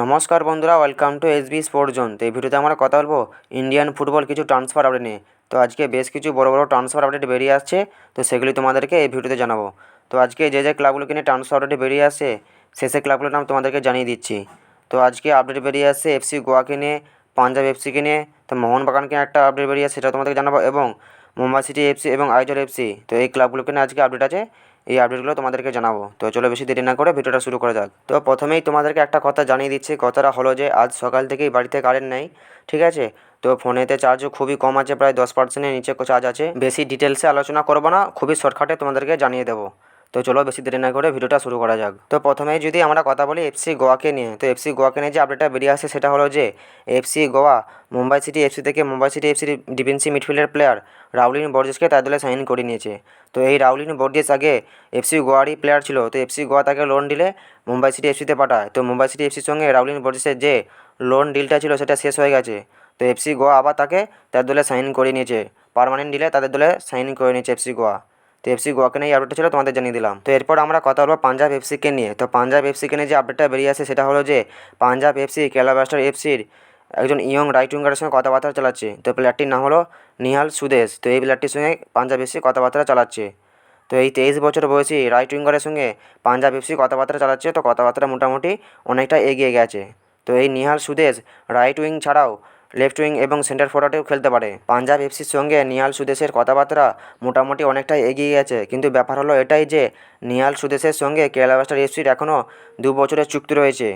নমস্কার বন্ধুরা welcome to S B sport zone তো এই ভিডিওতে আমরা কথা বলব ইন্ডিয়ান ফুটবল কিছু ট্রান্সফার আপডেট নিয়ে। তো আজকে বেশ কিছু বড় বড় ট্রান্সফার আপডেট বেরিয়ে আসছে, তো সেগুলি তোমাদেরকে এই ভিডিওতে জানাব। তো আজকে যে যে ক্লাবগুলোকে নিয়ে ট্রান্সফার আপডেট বেরিয়ে আসছে, সে সে ক্লাবগুলোর নাম তোমাদেরকে জানিয়ে দিচ্ছি। তো আজকে আপডেট বেরিয়ে আসছে এফসি গোয়াকে নিয়ে পাঞ্জাব এফসিকে নিয়ে। তো মোহনবাগানকে একটা আপডেট বেরিয়ে আসছে সেটা তোমাদেরকে জানাব। এবং মুম্বাই সিটি এফসি এবং আইজল এফসি তো এই ক্লাবগুলোকে নিয়ে আজকে আপডেট আছে। এই আপডেটগুলো তোমাদেরকে জানাব। তো চলো বেশি দেরি না করে ভিডিওটা শুরু করা যাক। তো প্রথমেই তোমাদেরকে একটা কথা জানিয়ে দিচ্ছি। কথাটা হলো যে, আজ সকাল থেকেই বাড়িতে কারেন্ট নেই, ঠিক আছে? তো ফোনেতে চার্জও খুবই কম আছে, প্রায় দশ পার্সেন্টের নিচে চার্জ আছে। বেশি ডিটেলসে আলোচনা করব না, খুবই শর্টকাটে তোমাদেরকে জানিয়ে দেবো। তো চলো বেশি দেরি না করে ভিডিওটা শুরু করা যাক তো প্রথমেই যদি আমরা কথা বলি এফসি গোয়াকে নিয়ে তো এফসি গোয়াকে নিয়ে যে আপডেটটা বেরিয়ে আসে সেটা হলো যে FC Goa Mumbai city FC থেকে মুম্বাই সিটি এফসির ডিফেন্সি মিডফিল্ডের প্লেয়ার রাউলিন বর্জেসকে তার দলে সাইন করে নিয়েছে তো এই রাউলিন বর্জেস আগে এফসি গোয়ারই প্লেয়ার ছিল তো এফসি গোয়া তাকে লোন দিলে মুম্বাই সিটি এফসিতে পাঠায় তো মুম্বাই সিটি এফসির সঙ্গে রাউলিন বর্জেসের যে লোন ডিলটা ছিল সেটা শেষ হয়ে গেছে তো এফসি গোয়া আবার তাকে তার দলে সাইন করে নিয়েছে পারমানেন্ট ডিলে তাদের দলে সাইন করে নিয়েছে এফসি গোয়া তো এফসি গোয়াকে নিয়ে আপডেটটা ছিল, তোমাদের জানিয়ে দিলাম। তো এরপর আমরা কথা বলব পাঞ্জাব এফসিকে নিয়ে। তো পাঞ্জাব এফসিকে নিয়ে যে আপডেটটা বেরিয়ে আসে, সেটা হলো যে পাঞ্জাব এফসি কেলা ব্লাস্টার এফসির একজন ইয়ং রাইট উইঙ্গারের সঙ্গে কথাবার্তা চালাচ্ছে। তো প্লেয়ারটির নাম হলো নিহাল সুদেশ তো এই প্লেয়ারটির সঙ্গে পাঞ্জাব এফসি কথাবার্তা চালাচ্ছে। তো এই তেইশ বছর বয়সী রাইট উইঙ্গারের সঙ্গে পাঞ্জাব এফসি কথাবার্তা চালাচ্ছে, তো কথাবার্তা মোটামুটি অনেকটা এগিয়ে গেছে। তো এই নিহাল সুদেশ রাইট উইং ছাড়াও লেফট উইং এবং সেন্টার ফরওয়ার্ডেও খেলতে পারে। পাঞ্জাব এফসির সঙ্গে নিয়াল সুদেশের কথাবার্তা মোটামুটি অনেকটাই এগিয়ে গেছে। কিন্তু ব্যাপার হলো এটাই যে, নিয়াল সুদেশের সঙ্গে কেরালা ব্লাস্টার এফসির এখনও দু বছরের চুক্তি রয়েছে।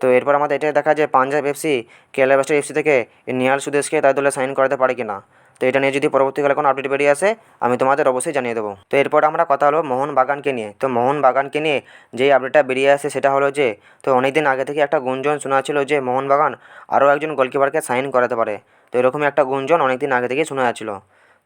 তো এরপর আমাদের এটাই দেখা যে Punjab FC, Kerala blaster FC থেকে নিয়াল সুদেশকে তার দলে সাইন করাতে পারে কিনা। তো এটা নিয়ে যদি পরবর্তীকালে কোনো আপডেট বেরিয়ে আসে, আমি তোমাদের অবশ্যই জানিয়ে দেবো। তো এরপর আমরা কথা হলো মোহন বাগানকে নিয়ে। তো মোহন বাগানকে নিয়ে যেই আপডেটটা বেরিয়ে আসে সেটা হলো যে, তো অনেক দিন আগে থেকে একটা গুঞ্জন শোনা ছিল যে মোহনবাগান আরও একজন গোলকিপারকে সাইন করাতে পারে। তো এরকমই একটা গুঞ্জন অনেক দিন আগে থেকেই শোনা যাচ্ছিল।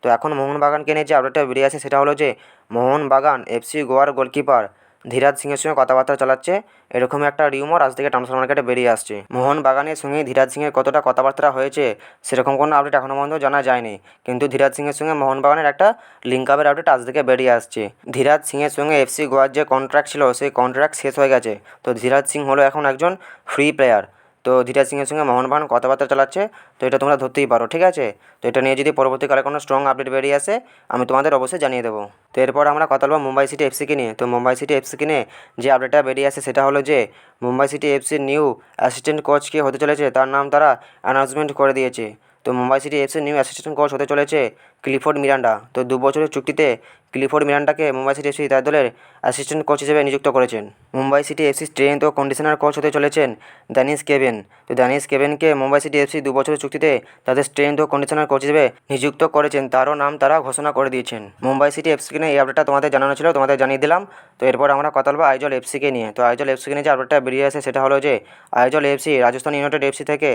তো এখন মোহনবাগানকে নিয়ে যে আপডেটটা বেরিয়ে আসে সেটা হলো যে মোহনবাগান এফসি গোয়ার গোলকিপার ধীরাজ সিংয়ের সঙ্গে কথাবার্তা চালাচ্ছে এরকম একটা রিউমার আজ থেকে ট্রান্সফার মার্কেটে বেরিয়ে আসছে। মোহন বাগানের সঙ্গে ধীরাজ সিংয়ের কতটা কথাবার্তা হয়েছে, সেরকম কোনো আপডেট এখনও পর্যন্ত জানা যায়নি। কিন্তু ধীরাজ সিংয়ের সঙ্গে মোহন বাগানের একটা লিঙ্ক আপের আপডেট আজ থেকে বেরিয়ে আসছে। ধীরাজ সিংয়ের সঙ্গে এফসি গোয়ার যে কন্ট্রাক্ট ছিল, সেই কন্ট্রাক্ট শেষ হয়ে গেছে। তো ধীরাজ সিং হলো এখন একজন ফ্রি প্লেয়ার তো ধীরাজ সিংয়ের সঙ্গে মোহনবাগান কথাবার্তা চালাচ্ছে, তো এটা তোমরা ধরতেই পারো, ঠিক আছে? তো এটা নিয়ে যদি পরবর্তীকালে কোনো স্ট্রং আপডেট বেরিয়ে আসে, আমি তোমাদের অবশ্যই জানিয়ে দেবো। তো এরপর আমরা কথা বলব মুম্বাই সিটি এফসিকে নিয়ে। তো মুম্বাই সিটি এফসিকে নিয়ে যে আপডেটটা বেরিয়ে আসে সেটা হলো যে, মুম্বাই সিটি এফসির নিউ অ্যাসিস্ট্যান্ট কোচ কে হতে চলেছে, তার নাম তারা অ্যানাউন্সমেন্ট করে দিয়েছে। তো মুম্বাই সিটি এফসির নিউ অ্যাসিস্ট্যান্ট কোচ হতে চলেছে ক্লিফোর্ড মিরান্ডা। তো দু বছরের চুক্তিতে ক্লিফোর্ড মিরান্ডাকে মুম্বাই সিটি এফসি তার দলের অ্যাসিস্ট্যান্ট কোচ হিসেবে নিযুক্ত করেছেন। মুম্বাই সিটি এফসি স্ট্রেংথ ও কন্ডিশনার কোচ হতে চলেছেন ড্যানিস কেভেন তো ড্যানিস কেভেনকে মুম্বাই সিটি এফসি দু বছরের চুক্তিতে তাদের স্ট্রেংথ ও কন্ডিশনার কোচ হিসেবে নিযুক্ত করেছেন। তারও নাম তারা ঘোষণা করে দিয়েছেন। মুম্বাই সিটি এফসিকে নিয়ে এই আপডেটটা তোমাদের জানানো ছিল, তোমাদের জানিয়ে দিলাম। তো এরপর আমরা কথা বলব আইজল এফসিকে নিয়ে। তো আইজল এফসিকে নিয়ে যে আপডেটটা বেরিয়ে আসে সেটা হলো যে, Aizawl FC, Rajasthan united FC থেকে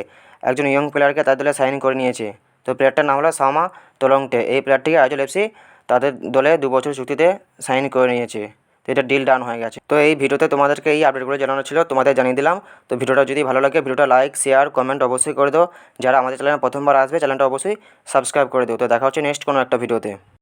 একজন ইয়ং প্লেয়ারকে তার দলে সাইন করে নিয়েছে। তো প্লেয়ারটার নাম হলো সামা তোলংটে। এই প্লেয়ারটিকে আইজল এফসি তাদের দলে দু বছর চুক্তিতে সাইন করে নিয়েছে। তো এটা ডিল ডান হয়ে গেছে। তো এই ভিডিওতে তোমাদেরকে এই আপডেটগুলো জানানো ছিল, তোমাদের জানিয়ে দিলাম। তো ভিডিওটা যদি ভালো লাগে, ভিডিওটা লাইক শেয়ার কমেন্ট অবশ্যই করে দাও। যারা আমাদের চ্যানেলে প্রথমবার আসবে চ্যানেলটা অবশ্যই সাবস্ক্রাইব করে দিও। তো দেখা হচ্ছে নেক্সট কোনো একটা ভিডিওতে।